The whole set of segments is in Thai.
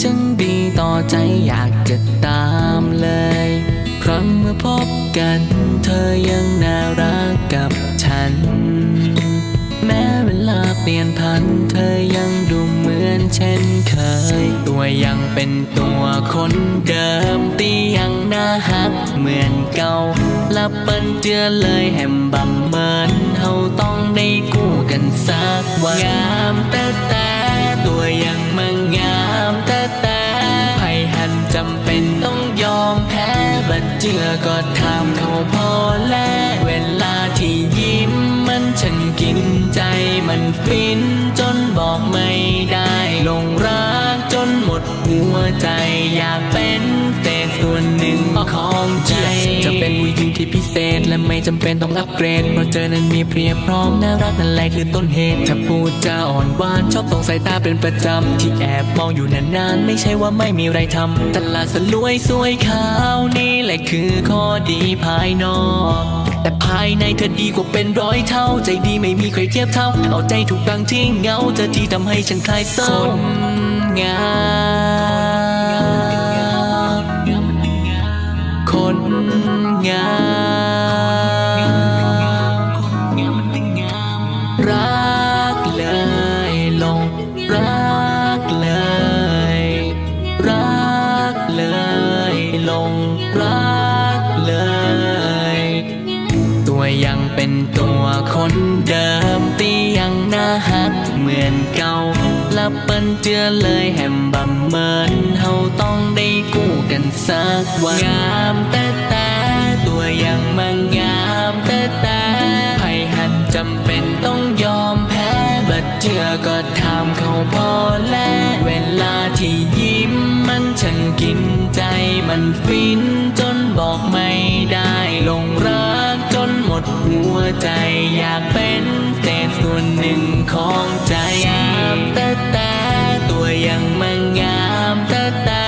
ช่างดีต่อใจอยากจะตามเลยครั้งเมื่อพบกันเธอยังน่ารักกับฉัน แม้เวลาเปลี่ยนพันเธอยังดูเหมือนเช่นเคย ตัวยังเป็นตัวคนเดิมตียังน่าฮักเหมือนเก่าและเปิ้นเจือเลยแหมบำเมินเฮาต้องได้กู้กันสักวันงามแต่แต่ เจือก็ทำเขาพอแล้วเวลาที่ยิ้มมันฉันกินใจมันฟินจนบอกไม่ได้หลงรักจนหมดหัวใจอยากเป็นแต่ส่วนหนึ่งของใจจะเป็นผู้หญ พิเศษ และไม่จำเป็นต้องอัปเกรด เพราะเจอนั้นมีเพียบพร้อมน่ารักนั่นแหละคือต้นเหตุถ้าพูดจาอ่อนหวานชอบตรงสายตาเป็นประจำ ที่แอบมองอยู่นานๆ ไม่ใช่ว่าไม่มีอะไรทำตลาดสลวยสวยขาวนี่แหละคือข้อดีภายนอกแต่ภายในเธอดีกว่าเป็นร้อยเท่า ใจดีไม่มีใครเทียบเท่า เอาใจถูกดังที่เหงาเธอที่ทำให้ฉันคลายเศร้างาม รักเลย รักเลย ลงรักเลย ตัวยังเป็นตัวคนเดิมตียังน่าฮักเหมือนเก่าและเปิ้นเจือเลยแหมบำเมินเฮาต้องได้กู้กันสักวันงามแต่แต่ตัวยังมังงามแต่แต่ไผหันจำเป็นต้อง เจือก็ทำเขาพอและเวลาที่ยิ้มมันฉันกินใจมันฟินจนบอกไม่ได้หลงรักจนหมดหัวใจอยากเป็นเศษส่วนหนึ่งของใจงามแต่แต่ตัวยังมังงามแต่แต่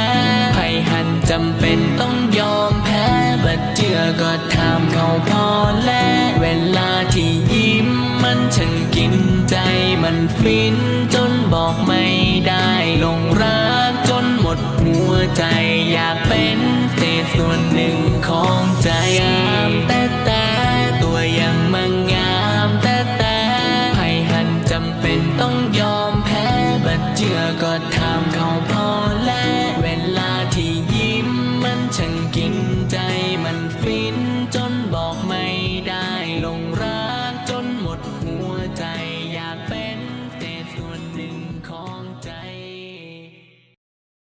ไผหันจำเป็นต้องยอมแพ้บัดเจือก็ทำเขาพอและเวลาที่ ฉันกินใจมันฟินจนบอกไม่ได้ลงรักจนหมดหัวใจอยากเป็นเศษส่วนหนึ่งของใจ